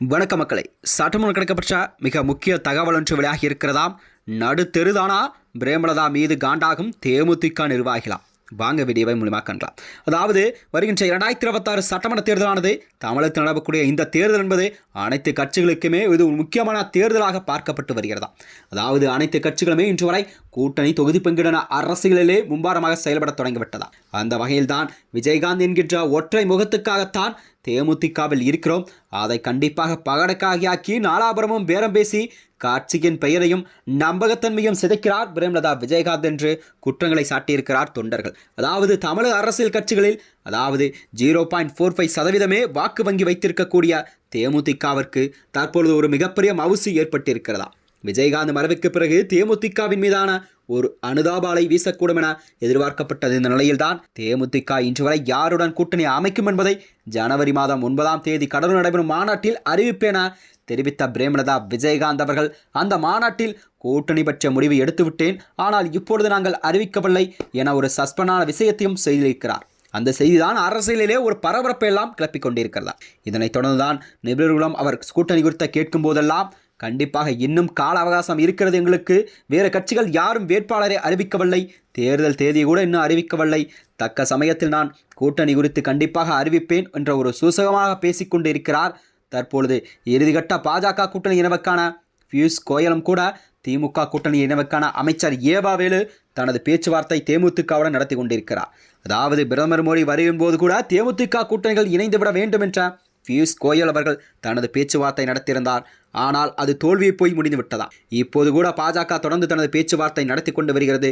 வணக்க மக்களை. சட்டமன்ற கிடைக்கப்பட்ட மிக முக்கிய தகவல் ஒன்று வெளியாகி இருக்கிறதாம் நடுத்தெருதானா பிரேமலதா மீது காண்டாகும் தேமுதிக நிர்வாகிகளாம் வாங்க வீடியோவை மூலியமாக கண்டலாம் அதாவது வருகின்ற இரண்டாயிரத்தி இருபத்தாறு சட்டமன்ற தேர்தலானது தமிழகத்தில் நடக்கக்கூடிய இந்த தேர்தல் என்பது அனைத்து கட்சிகளுக்குமே இது ஒரு முக்கியமான தேர்தலாக பார்க்கப்பட்டு வருகிறதா அதாவது அனைத்து கட்சிகளுமே இன்று வரை கூட்டணி தொகுதி பங்கிடன அரசியலிலே மும்பாரமாக செயல்பட தொடங்கிவிட்டதா அந்த வகையில்தான் விஜயகாந்த் என்கின்ற ஒற்றை முகத்துக்காகத்தான் தேமுதிகவில் இருக்கிறோம். அதை கண்டிப்பாக பகடக்காகியாக்கி நாலாபுரமும் பேரம் பேசி காட்சியின் பெயரையும் நம்பகத்தன்மையும் சிதைக்கிறார் பிரேம்லதா விஜயகாந்த் என்று குற்றங்களை சாட்டியிருக்கிறார் தொண்டர்கள். அதாவது தமிழக அரசியல் கட்சிகளில் அதாவது ஜீரோ பாயிண்ட் ஃபோர் ஃபைவ் சதவீதமே வாக்கு வங்கி வைத்திருக்கக்கூடிய தேமுதிகவிற்கு தற்பொழுது ஒரு மிகப்பெரிய மவுசு ஏற்பட்டிருக்கிறதா? விஜயகாந்த் மறைவுக்கு பிறகு தேமுதிகவின் மீதான ஒரு அனுதாபாலை வீசக்கூடும் என எதிர்பார்க்கப்பட்டது. இந்த நிலையில்தான் தேமுதிக இன்று வரை யாருடன் கூட்டணி அமைக்கும் என்பதை ஜனவரி மாதம் ஒன்பதாம் தேதி கடலூர் நடைபெறும் மாநாட்டில் அறிவிப்பேன தெரிவித்த பிரேமலதா விஜயகாந்த் அவர்கள் அந்த மாநாட்டில் கூட்டணி பற்றிய முடிவு எடுத்துவிட்டேன். ஆனால் இப்பொழுது நாங்கள் அறிவிக்கவில்லை என ஒரு சஸ்பெண்டான விஷயத்தையும் செய்திருக்கிறார். அந்த செய்திதான் அரசியலிலே ஒரு பரபரப்பை எல்லாம் கிளப்பிக் கொண்டிருக்கிறதா. இதனைத் தொடர்ந்துதான் நிபுணர்களும் அவர் கூட்டணி குறித்த கேட்கும் போதெல்லாம் கண்டிப்பாக இன்னும் கால அவகாசம் இருக்கிறது எங்களுக்கு. வேறு கட்சிகள் யாரும் வேட்பாளரை அறிவிக்கவில்லை. தேர்தல் தேதியை கூட இன்னும் அறிவிக்கவில்லை. தக்க சமயத்தில் நான் கூட்டணி குறித்து கண்டிப்பாக அறிவிப்பேன் என்ற ஒரு சூசகமாக பேசிக்கொண்டு இருக்கிறார் தற்பொழுது இறுதிகட்ட பாஜக கூட்டணி இனவுக்கான பியூஷ் கோயலும் கூட திமுக கூட்டணி இனவுக்கான அமைச்சர் ஏவாவேலு தனது பேச்சுவார்த்தை தேமுதிகவுடன் நடத்தி கொண்டிருக்கிறார். அதாவது பிரதமர் மோடி வருகும் போது கூட தேமுதிக கூட்டணிகள் இணைந்துவிட வேண்டும் என்ற பியூஷ் கோயல் அவர்கள் தனது பேச்சுவார்த்தை நடத்தியிருந்தார். ஆனால் அது தோல்வியை போய் முடிந்து விட்டதா? இப்போது கூட பாஜக தொடர்ந்து தனது பேச்சுவார்த்தை நடத்தி கொண்டு வருகிறது.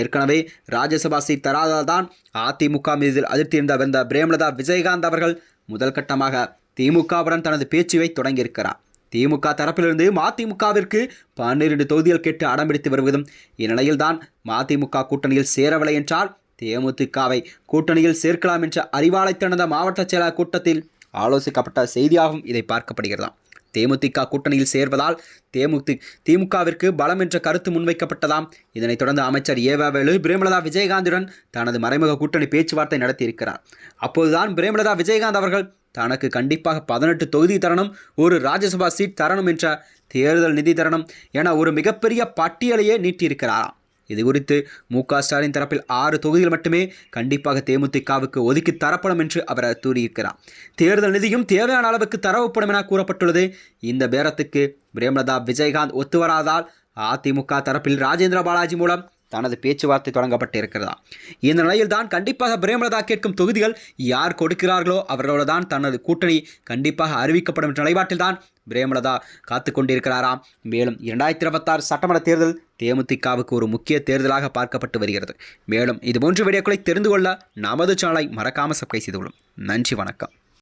ஏற்கனவே ராஜ்யசபா சீட் தராததான் அதிமுக மீது அதிர்த்தியிருந்த வந்த பிரேமலதா விஜயகாந்த் அவர்கள் முதல் கட்டமாக திமுகவுடன் தனது பேச்சுவை தொடங்கியிருக்கிறார். திமுக தரப்பிலிருந்து மதிமுகவிற்கு பன்னிரண்டு தொகுதிகள் கேட்டு அடம்பிடித்து வருவதும் இந்நிலையில்தான் மதிமுக கூட்டணியில் சேரவில்லை என்றால் தேமுதிகவை கூட்டணியில் சேர்க்கலாம் என்ற அறிவாலை திறந்த மாவட்ட செயலாளர் கூட்டத்தில் ஆலோசிக்கப்பட்ட செய்தியாகவும் இதை பார்க்கப்படுகிறதாம். தேமுதிக கூட்டணியில் சேர்வதால் தேமுதி திமுகவிற்கு பலம் என்ற கருத்து முன்வைக்கப்பட்டதாம். இதனைத் தொடர்ந்து அமைச்சர் ஏவாவேலு பிரேமலதா விஜயகாந்துடன் தனது மறைமுக கூட்டணி பேச்சுவார்த்தை நடத்தியிருக்கிறார். அப்போதுதான் பிரேமலதா விஜயகாந்த் அவர்கள் தனக்கு கண்டிப்பாக பதினெட்டு தொகுதி தரணும் ஒரு ராஜ்யசபா சீட் தரணும் என்ற தேர்தல் நிதி தரணும் என ஒரு மிகப்பெரிய பட்டியலையே நீட்டியிருக்கிறாராம். இது குறித்து மு க ஸ்டாலின் தரப்பில் ஆறு தொகுதிகள் மட்டுமே கண்டிப்பாக தேமுதிகவுக்கு ஒதுக்கி தரப்படும் என்று அவர் கூறியிருக்கிறார். தேர்தல் நிதியும் தேவையான அளவுக்கு தரவுப்படும் என கூறப்பட்டுள்ளது. இந்த பேரத்துக்கு பிரேமலதா விஜயகாந்த் ஒத்துவராதால் அதிமுக தரப்பில் ராஜேந்திர பாலாஜி மூலம் தனது பேச்சுவார்த்தை தொடங்கப்பட்டு இருக்கிறதா? இந்த நிலையில் தான் கண்டிப்பாக பிரேமலதா கேட்கும் தொகுதிகள் யார் கொடுக்கிறார்களோ அவர்களோடு தான் தனது கூட்டணி கண்டிப்பாக அறிவிக்கப்படும் என்ற நிலைப்பாட்டில் தான் பிரேமலதா காத்து கொண்டிருக்கிறாராம். மேலும் இரண்டாயிரத்தி இருபத்தாறு சட்டமன்ற தேர்தல் தேமுதிகவுக்கு ஒரு முக்கிய தேர்தலாக பார்க்கப்பட்டு வருகிறது. மேலும் இதுபோன்ற வீடியோக்களை தெரிந்து கொள்ள நமது சேனலை மறக்காமல் சப்ஸ்கிரைப் செய்து கொள்ளும். நன்றி வணக்கம்.